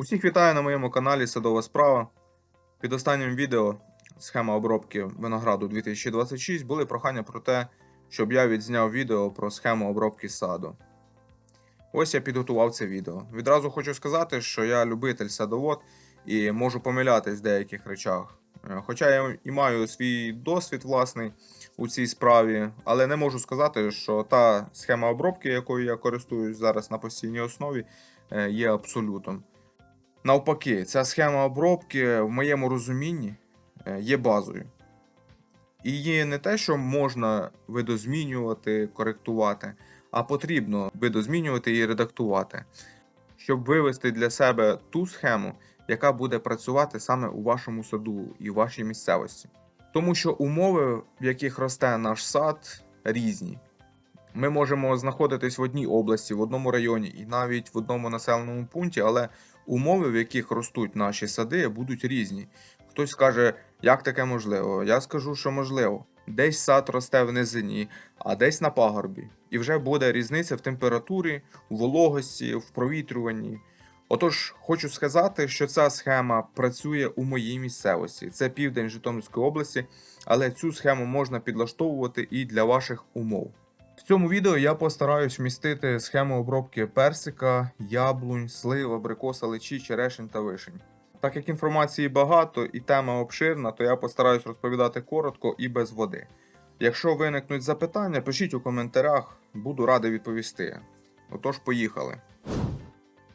Усіх вітаю на моєму каналі Садова Справа. Під останнім відео схема обробки винограду 2026 були прохання про те, щоб я відзняв відео про схему обробки саду. Ось я підготував це відео. Відразу хочу сказати, що я любитель садовод і можу помилятись в деяких речах. Е, Хоча я і маю свій досвід власний у цій справі, але не можу сказати, що та схема обробки, якою я користуюсь зараз на постійній основі, е, є абсолютом. Навпаки, ця схема обробки в моєму розумінні е, є базою. І її не те, що можна видозмінювати, коректувати, а потрібно видозмінювати і редактувати, щоб вивести для себе ту схему, яка буде працювати саме у вашому саду і в вашій місцевості. Тому що умови, в яких росте наш сад, різні. Ми можемо знаходитись в одній області, в одному районі і навіть в одному населеному пункті, але умови, в яких ростуть наші сади, будуть різні. Хтось скаже, як таке можливо? Я скажу, що можливо. Десь сад росте в низині, а десь на пагорбі. І вже буде різниця в температурі, у вологості, в провітрюванні. Отож, хочу сказати, що ця схема працює у моїй місцевості. Це південь Житомирської області, але цю схему можна підлаштовувати і для ваших умов. В цьому відео я постараюсь вмістити схему обробки персика, яблунь, слив, абрикоса, личі, черешень та вишень. Так як інформації багато і тема обширна, то я постараюсь розповідати коротко і без води. Якщо виникнуть запитання, пишіть у коментарях, буду радий відповісти. Отож, поїхали.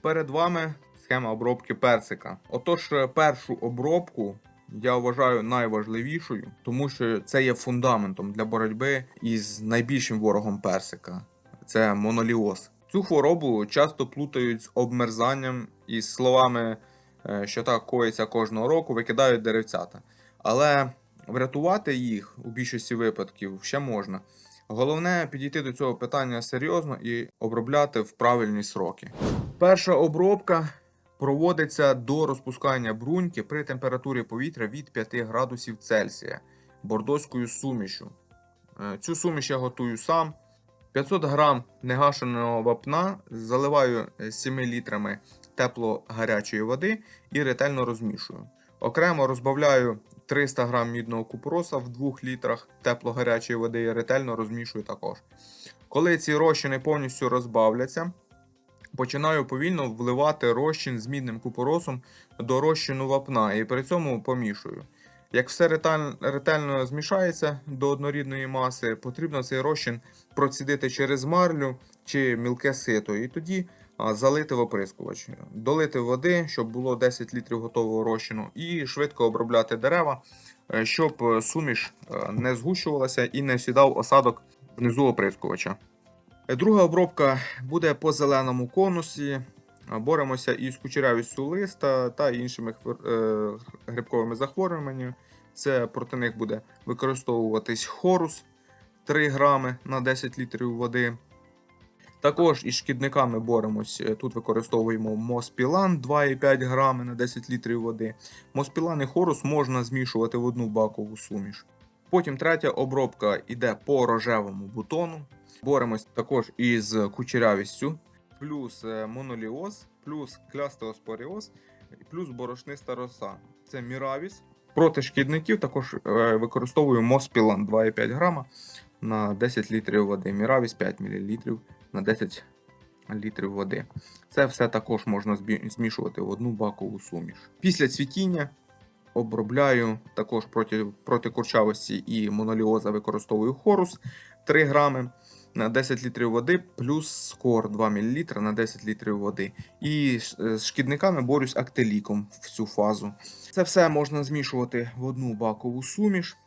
Перед вами схема обробки персика. Отож, першу обробку я вважаю найважливішою, тому що це є фундаментом для боротьби із найбільшим ворогом персика це моноліоз. Цю хворобу часто плутають з обмерзанням і словами, е, що так коїться кожного року, викидають деревцята. Але врятувати їх у більшості випадків ще можна. Головне підійти до цього питання серйозно і обробляти в правильні сроки. Перша обробка проводиться до розпускання бруньки при температурі повітря від 5 градусів Цельсія бордоською сумішю. Е, Цю суміш я готую сам. 500 грам негашеного вапна заливаю е, 7 літрами тепло-гарячої води і ретельно розмішую. Окремо розбавляю 300 грам мідного купороса в 2 літрах тепло-гарячої води і ретельно розмішую також. Коли ці розчини повністю розбавляться, починаю повільно вливати розчин з мідним купоросом до розчину вапна і при цьому помішую. Як все ретель- ретельно змішається до однорідної маси, потрібно цей розчин процідити через марлю чи мілке сито, і тоді залити в оприскувач, долити води, щоб було 10 літрів готового розчину, і швидко обробляти дерева, е, щоб е, суміш е, не згущувалася і не сідав осадок внизу оприскувача. Друга обробка буде по зеленому конусі. Боремося із кучерявістю листа та іншими е, грибковими захворюваннями. Це проти них буде використовуватись хорус 3 грами на 10 літрів води. Також із шкідниками боремось. Тут використовуємо Моспілан 2,5 грами на 10 літрів води. Моспілан і хорус можна змішувати в одну бакову суміш. Потім третя обробка йде по рожевому бутону. Боремось також із кучерявістю, плюс е, моноліоз, плюс клястеоспоріоз, плюс борошниста роса. Це міравіс. Проти шкідників також е, використовую Моспілан 2,5 грама на 10 літрів води. Міравіс 5 мл на 10 літрів води. Це все також можна змішувати в одну бакову суміш. Після цвітіння обробляю також проти, проти курчавості і моноліоза використовую хорус 3 грами на 10 літрів води, плюс скор 2 мл на 10 літрів води. І е, з шкідниками борюсь актеліком в цю фазу. Це все можна змішувати в одну бакову суміш.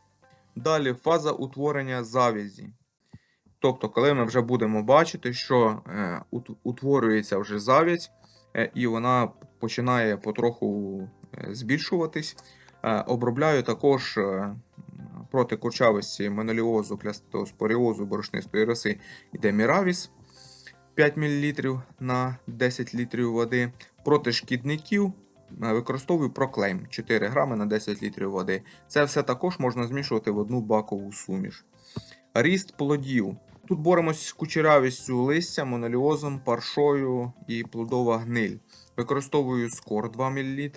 Далі фаза утворення завязі. Тобто, коли ми вже будемо бачити, що е, утворюється вже завязь, е, і вона починає потроху е, збільшуватись, е, обробляю також е, проти курчавості, моноліозу, клястоспоріозу, борошнистої роси йде Міравіс 5 мл на 10 літрів води. Проти шкідників е, використовую проклейм 4 грами на 10 літрів води. Це все також можна змішувати в одну бакову суміш. Ріст плодів. Тут боремось з кучерявістю листя, моноліозом, паршою і плодова гниль. Використовую скор 2 мл,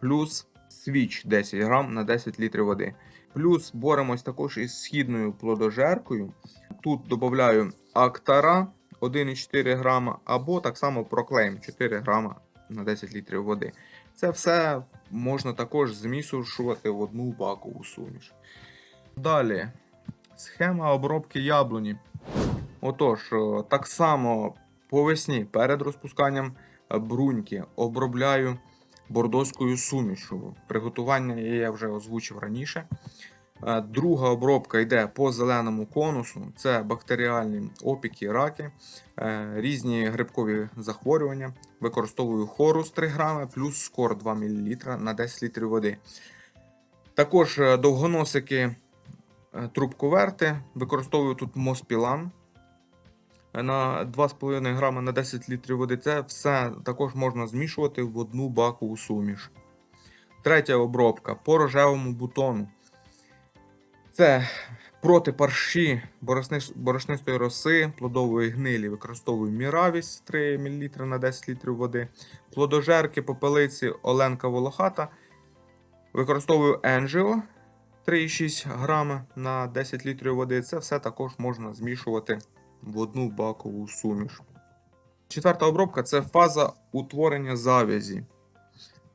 плюс свіч 10 грам на 10 літрів води. Плюс боремось також із східною плодожеркою. Тут додаю актара 1,4 грама або так само проклейм 4 грама на 10 літрів води. Це все можна також змішувати в одну бакову суміш. Далі, схема обробки яблуні. Отож, е, так само по весні перед розпусканням бруньки обробляю бордоською сумішю. Приготування я вже озвучив раніше. Е, Друга обробка йде по зеленому конусу. Це бактеріальні опіки, раки, е, різні грибкові захворювання. Використовую хорус 3 грами плюс скор 2 мл на 10 літрів води. Також е, довгоносики трубковерти. Використовую тут Моспілан на 2,5 грами на 10 літрів води. Це все також можна змішувати в одну бакову суміш. Третя обробка по рожевому бутону. Це проти парші борошнистої роси, плодової гнилі використовую Міравіс 3 мл на 10 літрів води. Плодожерки, попелиці Оленка Волохата. Використовую Енжіо 3,6 грама на 10 літрів води. Це все також можна змішувати в одну бакову суміш. Четверта обробка це фаза утворення завязі.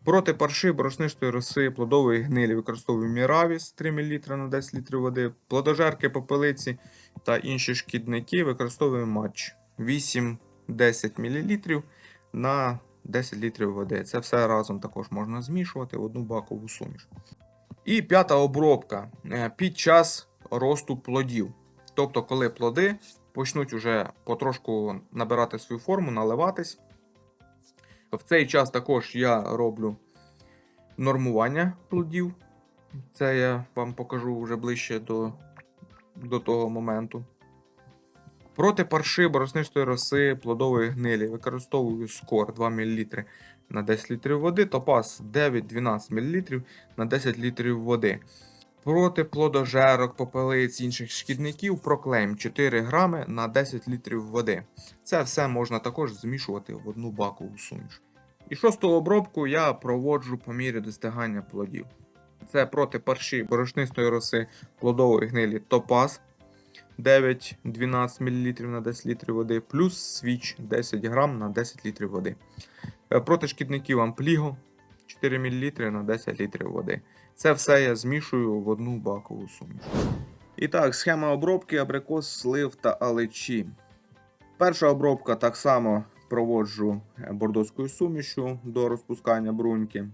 Проти парши, борошнистої роси, плодової гнилі використовую Міравіс 3 мл на 10 літрів води, плодожерки, попелиці та інші шкідники використовую матч 8-10 мл на 10 літрів води. Це все разом також можна змішувати в одну бакову суміш. І п'ята обробка е, під час росту плодів. Тобто, коли плоди почнуть уже потрошку набирати свою форму, наливатись. В цей час також я роблю нормування плодів. Це я вам покажу вже ближче до, до того моменту. Проти парши, бороснистої роси, плодової гнилі використовую скор 2 мл на 10 літрів води, топаз 9-12 мл на 10 літрів води. Проти плодожерок, попелиць інших шкідників проклейм 4 грами на 10 літрів води. Це все можна також змішувати в одну бакову суміш. І шосту обробку я проводжу по мірі достигання плодів. Це проти парші борошнистої роси плодової гнилі топаз 9-12 мл на 10 літрів води, плюс свіч 10 грам на 10 літрів води. Е, Проти шкідників ампліго 4 мл на 10 літрів води. Це все я змішую в одну бакову суміш. І так, схема обробки абрикос, слив та алечі. Перша обробка так само проводжу бордоською сумішю до розпускання бруньки.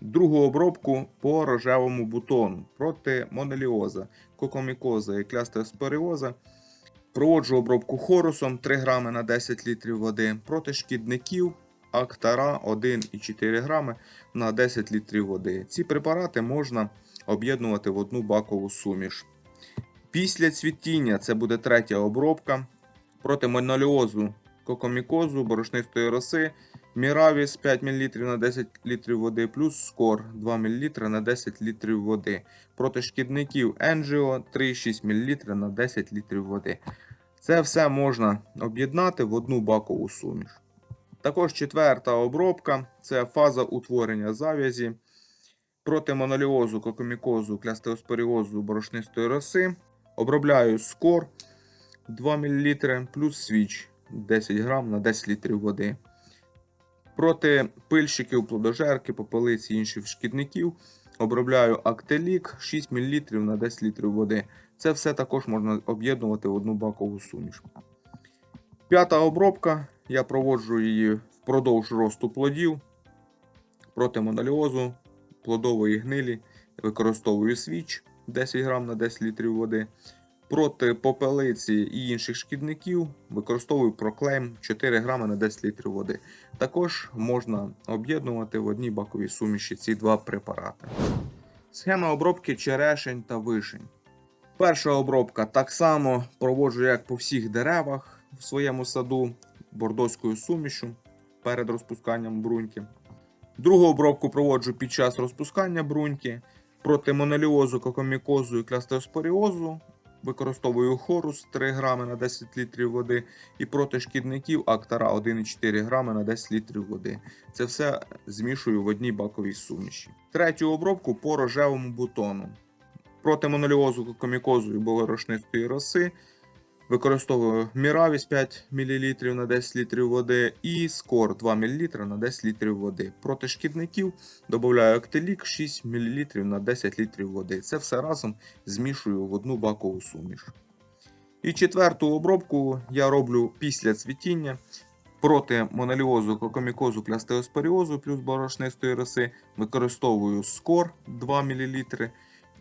Другу обробку по рожевому бутону проти монеліоза, кокомікоза і клястеоспоріоза. Проводжу обробку хорусом 3 грами на 10 літрів води проти шкідників Актара 1,4 грами на 10 літрів води. Ці препарати можна об'єднувати в одну бакову суміш. Після цвітіння це буде третя обробка проти моноліозу, кокомікозу, борошнистої роси, Міравіс 5 мл на 10 літрів води, плюс скор 2 мл на 10 літрів води. Проти шкідників Енжіо 3,6 мл на 10 літрів води. Це все можна об'єднати в одну бакову суміш. Також четверта обробка це фаза утворення зав'язі проти моноліозу, кокомікозу, клястеоспоріозу, борошнистої роси. Обробляю скор 2 мл плюс свіч 10 грам на 10 літрів води. Проти пильщиків, плодожерки, попелиці інших шкідників обробляю актелік 6 мл на 10 літрів води. Це все також можна об'єднувати в одну бакову суміш. П'ята обробка. Я проводжу її впродовж росту плодів проти моноліозу, плодової гнилі. Використовую свіч 10 грам на 10 літрів води. Проти попелиці і інших шкідників використовую проклейм 4 грами на 10 літрів води. Також можна об'єднувати в одній баковій суміші ці два препарати. Схема обробки черешень та вишень. Перша обробка так само проводжу, як по всіх деревах в своєму саду бордоською сумішю перед розпусканням бруньки. Другу обробку проводжу під час розпускання бруньки проти моноліозу, кокомікозу і клястеоспоріозу використовую хорус 3 грами на 10 літрів води і проти шкідників Актара 1,4 грами на 10 літрів води. Це все змішую в одній баковій суміші. Третю обробку по рожевому бутону. Проти моноліозу, комікозу і болорошнистої роси використовую Міравіс 5 мл на 10 літрів води і Скор 2 мл на 10 літрів води. Проти шкідників додаю Актелік 6 мл на 10 літрів води. Це все разом змішую в одну бакову суміш. І четверту обробку я роблю після цвітіння. Проти моноліозу, кокомікозу, клястеоспоріозу плюс борошнистої роси використовую скор 2 мл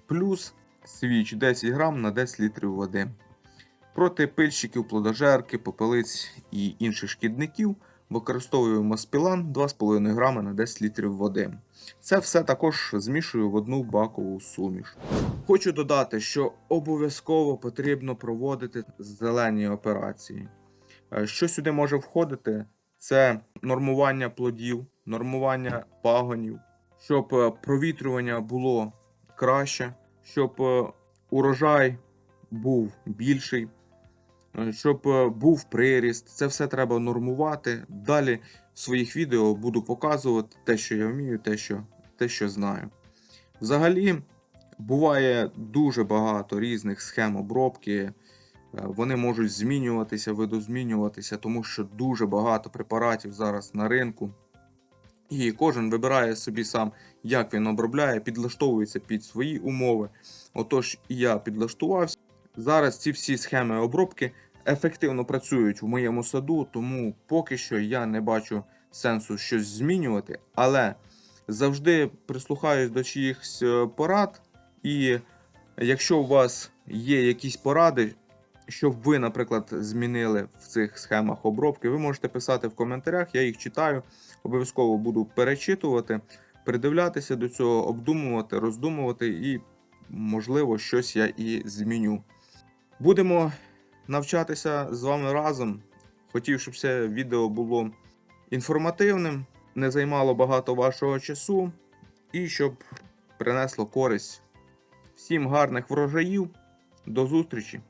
плюс свіч 10 грам на 10 літрів води. Проти пильщиків, плодожерки, попелиць і інших шкідників використовую маспілан 2,5 грами на 10 літрів води. Це все також змішую в одну бакову суміш. Хочу додати, що обов'язково потрібно проводити зелені операції. Е, Що сюди може входити? Це нормування плодів, нормування пагонів, щоб е, провітрювання було краще, щоб е, урожай був більший, щоб е, був приріст. Це все треба нормувати. Далі в своїх відео буду показувати те, що я вмію, те, що, те, що знаю. Взагалі, буває дуже багато різних схем обробки. Е, Вони можуть змінюватися, видозмінюватися, тому що дуже багато препаратів зараз на ринку. І кожен вибирає собі сам, як він обробляє, підлаштовується під свої умови. Отож, і я підлаштувався. Зараз ці всі схеми обробки ефективно працюють в моєму саду, тому поки що я не бачу сенсу щось змінювати, але завжди прислухаюсь до чиїхсь е, порад. І якщо у вас є якісь поради, щоб ви, наприклад, змінили в цих схемах обробки, ви можете писати в коментарях, я їх читаю, обов'язково буду перечитувати, придивлятися до цього, обдумувати, роздумувати і, можливо, щось я і зміню. Будемо навчатися з вами разом. Хотів, щоб це відео було інформативним, не займало багато вашого часу і щоб принесло користь. Всім гарних врожаїв. До зустрічі!